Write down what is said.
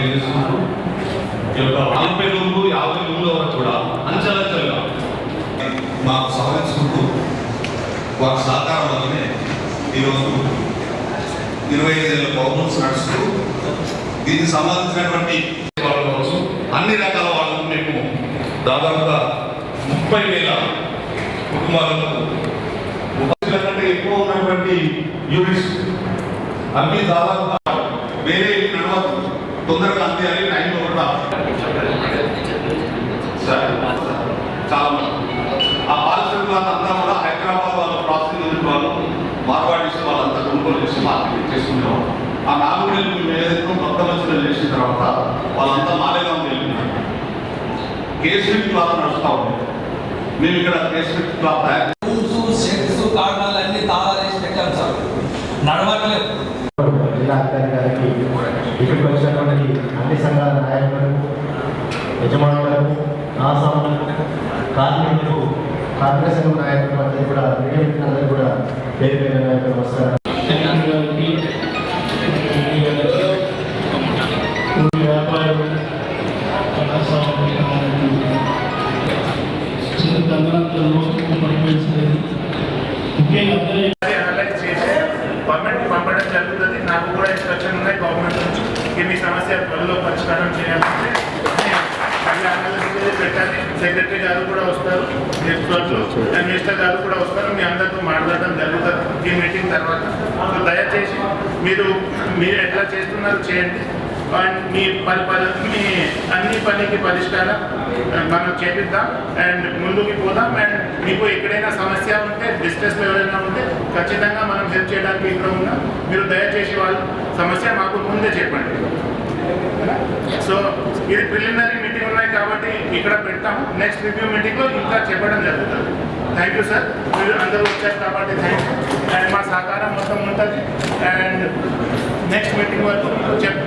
తెలియజేస్తున్నాను ఈ యొక్క నలభై రూములు యాభై రూముల వరకు కూడా అంచెలంచెలుగా. మాకు సహకరించుకుంటూ వారి సహకారం వల్లనే ఈరోజు ఇరవై ఐదు బహుమతులు నడుస్తూ దీనికి సంబంధించినటువంటి వాళ్ళ కోసం అన్ని రకాల వాళ్ళకు మేము దాదాపుగా ముప్పై వేల కుటుంబాలకు ఎక్కువ ఉన్నటువంటి యూనిట్స్ అన్ని దాదాపుగా చేసి మార్కెటింగ్ చేసుకునేవారు ఆ నాలుగు నెలలు మేము ఏదైతే కొత్త మధ్యలో చేసిన తర్వాత వాళ్ళంతా మాలేగాం వెళ్ళినారు కేసరి క్లాత్ నడుస్తూ ఉంది. మేము ఇక్కడ కేసరి క్లాత్ షెడ్స్ కారణాలు అన్ని తాళాలు వేసి పెట్టాం సార్. నడవట్లేదు. జిల్లా అధికారి గారికి ఇక్కడికి వచ్చినటువంటి అన్ని సంఘాల నాయకులకు యజమానులకు ఆసాములకు కార్మికులకు కార్మిక సంఘం నాయకులకు అందరికీ కూడా మీడియా కూడా పేరు పేరు నాయకులు నమస్కారం చిన్న చేసి గవర్నమెంట్కి పంపడం జరుగుతుంది నాకు కూడా ఇన్స్ట్రక్షన్ ఉన్నాయి గవర్నమెంట్ నుంచి ఈ మీ సమస్య త్వరలో పరిష్కారం చేయాలంటే మళ్ళీ అనాలిసిస్ పెట్టాలి సెక్రటరీ గారు కూడా వస్తారు త్వరలో మినిస్టర్ గారు కూడా వస్తారు మీ అందరితో మాట్లాడడం జరుగుతుంది ఈ మీటింగ్ తర్వాత దయచేసి మీరు మీరు ఎట్లా చేస్తున్నారు చేయండి. మీ పని పది మీ అన్ని పనికి పరిష్కారం మనం చేపిద్దాం. అండ్ ముందుకి పోదాం. అండ్ మీకు ఎక్కడైనా సమస్య ఉంటే డిస్ట్రెస్లో ఎవరైనా ఉంటే ఖచ్చితంగా మనం హెల్ప్ చేయడానికి ఇక్కడ ఉన్నాం. మీరు దయచేసి వాళ్ళ సమస్య మాకు ముందే చెప్పండి. సో ఇది ప్రిలిమినరీ మీటింగ్ ఉన్నాయి కాబట్టి ఇక్కడ పెడతాము నెక్స్ట్ రివ్యూ మీటింగ్లో ఇంకా చెప్పడం జరుగుతుంది. థ్యాంక్ యూ సార్ మీరు అందరూ వచ్చారు కాబట్టి థ్యాంక్ యూ అండ్ మా సహకారం మొత్తం ఉంటుంది. అండ్ నెక్స్ట్ మీటింగ్ వరకు చెప్